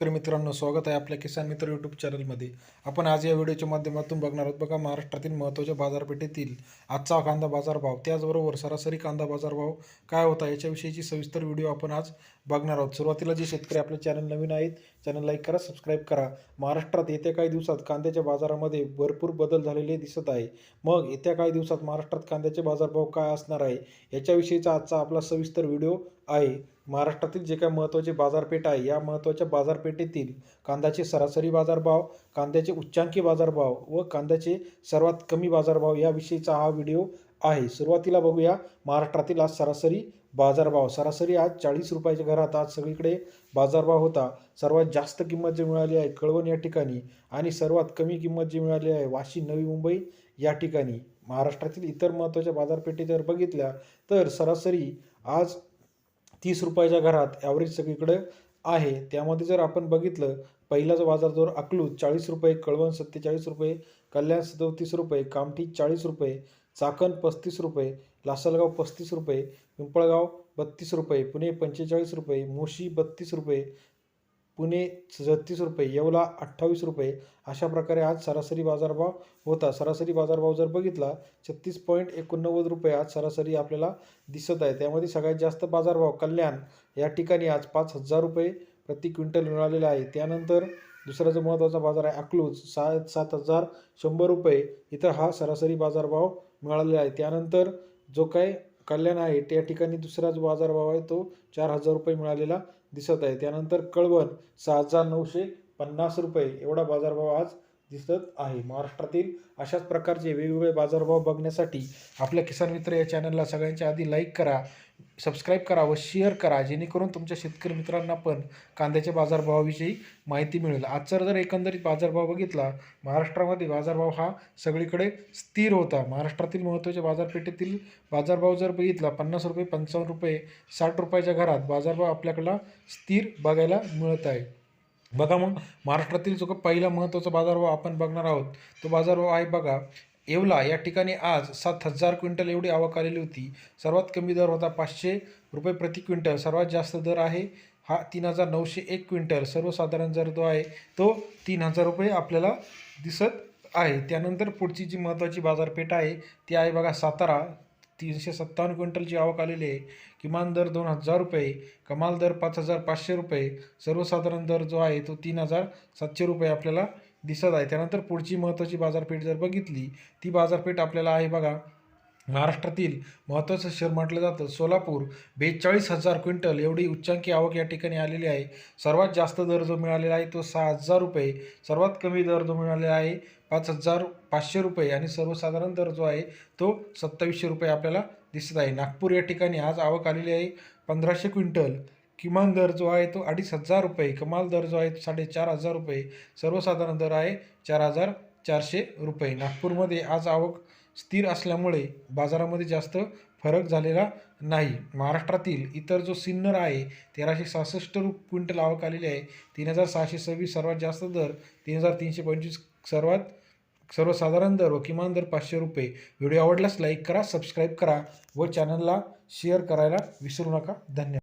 तर मित्रांनो स्वागत आहे आपल्या किसान मित्र यूट्यूब चॅनलमध्ये आपण आज या व्हिडिओच्या माध्यमातून बघणार आहोत बघा महाराष्ट्रातील महत्त्वाच्या बाजारपेठेतील आजचा कांदा बाजारभाव. त्याचबरोबर सरासरी कांदा बाजारभाव काय होता याच्याविषयीची सविस्तर व्हिडिओ आपण आज बघणार आहोत. सुरुवातीला जे शेतकरी आपले चॅनल नवीन आहेत चॅनल लाईक करा सबस्क्राईब करा. महाराष्ट्रात येत्या काही दिवसात कांद्याच्या बाजारामध्ये भरपूर बदल झालेले दिसत आहे. मग येत्या काही दिवसात महाराष्ट्रात कांद्याचे बाजारभाव काय असणार आहे याच्याविषयीचा आजचा आपला सविस्तर व्हिडिओ आहे. महाराष्ट्रातील जे काही महत्त्वाचे बाजारपेठ आहे या महत्त्वाच्या बाजारपेठेतील कांद्याचे सरासरी बाजारभाव कांद्याचे उच्चांकी बाजारभाव व कांद्याचे सर्वात कमी बाजारभाव याविषयीचा हा व्हिडिओ आहे. सुरुवातीला बघूया. महाराष्ट्रातील आज सरासरी बाजारभाव. सरासरी आज चाळीस रुपयाच्या घरात आज सगळीकडे बाजारभाव होता. सर्वात जास्त किंमत जी मिळाली आहे कळवण या ठिकाणी आणि सर्वात कमी किंमत जी मिळाली आहे वाशी नवी मुंबई या ठिकाणी. महाराष्ट्रातील इतर महत्त्वाच्या बाजारपेठे जर बघितल्या तर सरासरी आज तीस रुपयाच्या घरात ॲव्हरेज सगळीकडे आहे. त्यामध्ये जर आपण बघितलं पहिलाच बाजार दर अकलूज चाळीस रुपये कळवण सत्तेचाळीस रुपये कल्याण चौतीस रुपये कामठी चाळीस रुपये चाकण पस्तीस रुपये लासलगाव पस्तीस रुपये पिंपळगाव बत्तीस रुपये पुणे पंचेचाळीस रुपये मोशी बत्तीस रुपये पुणे छत्तीस रुपये येवला अठ्ठावीस रुपये. अशा प्रकारे आज सरासरी बाजारभाव होता. सरासरी बाजारभाव जर बघितला छत्तीस पॉईंट एकोणनव्वद रुपये आज सरासरी आपल्याला दिसत आहे. त्यामध्ये सगळ्यात जास्त बाजारभाव कल्याण या ठिकाणी आज पाच हजार रुपये प्रति क्विंटल मिळालेला आहे. त्यानंतर दुसरा जो महत्त्वाचा बाजार आहे अकलूज सा सात हजार शंभर रुपये इथं हा सरासरी बाजारभाव मिळालेला आहे. त्यानंतर जो काय कल्याण आहे त्या ठिकाणी दुसरा जो बाजारभाव आहे तो चार हजार रुपये मिळालेला दिसत आहे. त्यानंतर कळवण सहा हजार नऊशे पन्नास रुपये. एवढा बाजारभाव आज दिसत आहे. महाराष्ट्रातील अशाच प्रकारचे वेगवेगळे बाजारभाव बघण्यासाठी आपल्या किसान मित्र या चॅनलला सगळ्यांच्या आधी लाईक करा सबस्क्राईब करा व शेअर करा. जेणेकरून तुमच्या शेतकरी मित्रांना पण कांद्याच्या बाजारभावाविषयी माहिती मिळेल. आजचा जर एकंदरीत बाजारभाव बघितला महाराष्ट्रामध्ये बाजारभाव हा सगळीकडे स्थिर होता. महाराष्ट्रातील महत्त्वाच्या बाजारपेठेतील बाजारभाव जर बघितला पन्नास रुपये पंचावन्न रुपये साठ रुपयाच्या घरात बाजारभाव आपल्याकडला स्थिर बघायला मिळत आहे. बघा मग महाराष्ट्रातील जो पहिला महत्त्वाचा बाजारभाव आपण बघणार आहोत तो बाजारभाव आहे बघा येवला या ठिकाणी आज सात हजार क्विंटल एवढी आवक आलेली होती. सर्वात कमी दर होता पाचशे रुपये प्रति क्विंटल. सर्वात जास्त दर आहे हा तीन हजार नऊशे एक क्विंटल. सर्वसाधारण जर जो आहे तो तीन हजार रुपये आपल्याला दिसत आहे. त्यानंतर पुढची जी महत्त्वाची बाजारपेठ आहे ती आहे बघा सातारा. तीनशे सत्तावन्न क्विंटलची आवक आलेली आहे. किमान दर दोन हजार रुपये कमाल दर पाच हजार पाचशे रुपये. सर्वसाधारण दर जो आहे तो तीन हजार सातशे रुपये आपल्याला दिसत आहे. त्यानंतर पुढची महत्त्वाची बाजारपेठ जर बघितली ती बाजारपेठ आपल्याला आहे बघा महाराष्ट्रातील महत्त्वाचं शहर म्हटलं जातं सोलापूर. बेचाळीस हजार क्विंटल एवढी उच्चांकी आवक या ठिकाणी आलेली आहे. सर्वात जास्त दर जो मिळालेला आहे तो सहा हजार रुपये. सर्वात कमी दर जो मिळालेला आहे पाच हजार पाचशे रुपये आणि सर्वसाधारण दर जो आहे तो सत्तावीसशे रुपये आपल्याला दिसत आहे. नागपूर या ठिकाणी आज आवक आलेली आहे पंधराशे क्विंटल. किमान दर जो आहे तो अडीच हजार रुपये. कमाल दर जो आहे तो साडेचार हजार रुपये. सर्वसाधारण दर आहे चार हजार चारशे रुपये. नागपूरमध्ये आज आवक स्थिर असल्यामुळे बाजारामध्ये जास्त फरक झालेला नाही. महाराष्ट्रातील इतर जो सिन्नर आहे तेराशे सहासष्ट रु क्विंटल आवक आलेली आहे. तीन हजार सहाशे सव्वीस सर्वात जास्त दर तीन हजार तीनशे पंचवीस सर्वात सर्वसाधारण दर व किमान दर पाचशे रुपये. व्हिडिओ आवडल्यास लाईक करा सबस्क्राईब करा व चॅनलला शेअर करायला विसरू नका. धन्यवाद.